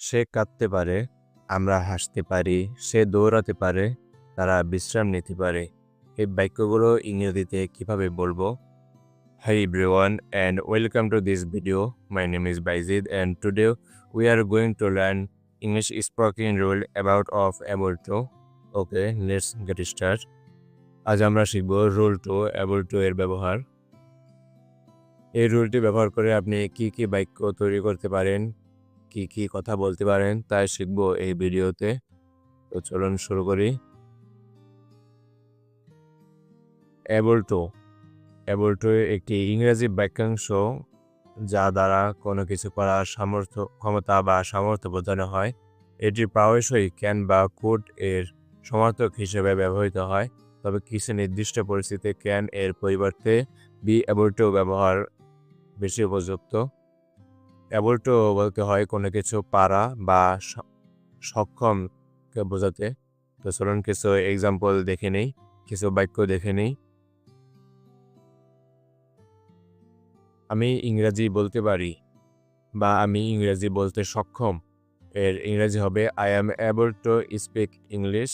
সে কাঁদতে পারে, আমরা হাসতে পারি, সে দৌড়াতে পারে, তারা বিশ্রাম নিতে পারে। এই বাক্যগুলো ইংরেজিতে কীভাবে বলব? Hi everyone and welcome to this video my name is Bayezid and today we are going to learn English speaking rule about of able to okay let's get start আজ আমরা শিখব রুল টু অ্যাবল টু এর ব্যবহার। এই রুলটি ব্যবহার করে আপনি কি কি বাক্য তৈরি করতে পারেন? কি কি কথা বলতে পারেন, তাই শিখব এই ভিডিওতে। তো চলুন শুরু করি। অ্যাবল টু অ্যাবল টু একটি ইংরেজি বাক্যাংশ, যা দ্বারা কোনো কিছু করার সামর্থ্য, ক্ষমতা বা সামর্থ্য বোঝানো হয়। এটি প্রায়শই ক্যান বা কুড এর সমর্থক হিসেবে ব্যবহৃত হয়। তবে কিছু নির্দিষ্ট পরিস্থিতিতে ক্যান এর পরিবর্তে বি অ্যাবল টু ব্যবহার বেশি উপযুক্ত। অ্যাবল বলতে হয় কোনো কিছু পারা বা সক্ষমকে বোঝাতে। তো চলুন কিছু এক্সাম্পল দেখে নেই, কিছু বাক্য দেখে নেই। আমি ইংরাজি বলতে পারি বা আমি ইংরাজি বলতে সক্ষম। এর ইংরাজি হবে I am able to speak English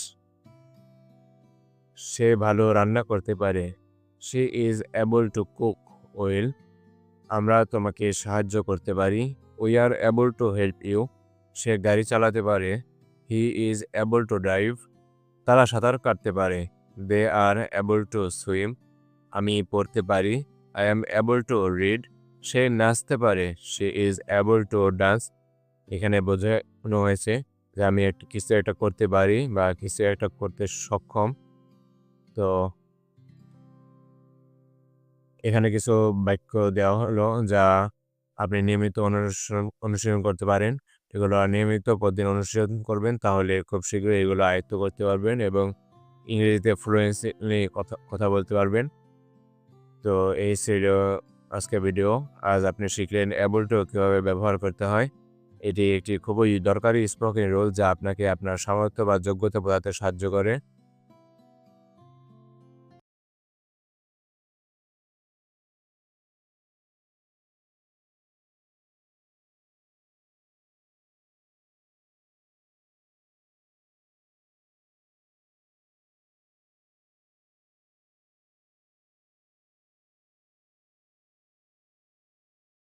সে ভালো রান্না করতে পারে। She is able to cook well আমরা তোমাকে সাহায্য করতে পারি। We are able to help you সে গাড়ি চালাতে পারে। He is able to drive তারা সাঁতার কাটতে পারে। They are able to swim আমি পড়তে পারি। I am able to read সে নাচতে পারে। She is able to dance এখানে বোঝানো হয়েছে যে আমি একটা কিছু একটা করতে পারি বা কিছু একটা করতে সক্ষম। তো এখানে কিছু বাক্য দেওয়া হলো যা আপনি নিয়মিত অনুসরণ, অনুশীলন করতে পারেন। এগুলো নিয়মিত প্রতিদিন অনুশীলন করবেন, তাহলে খুব শীঘ্রই এগুলো আয়ত্ত করতে পারবেন এবং ইংরেজিতে ফ্লুয়েন্সলি কথা কথা বলতে পারবেন। তো এই ছিল আজকে ভিডিও আজ আপনি শিখলেন অ্যাবল টু কীভাবে ব্যবহার করতে হয়। এটি একটি খুবই দরকারি স্পোকেন রোল যা আপনাকে আপনার সামর্থ্য বা যোগ্যতা বোঝাতে সাহায্য করে।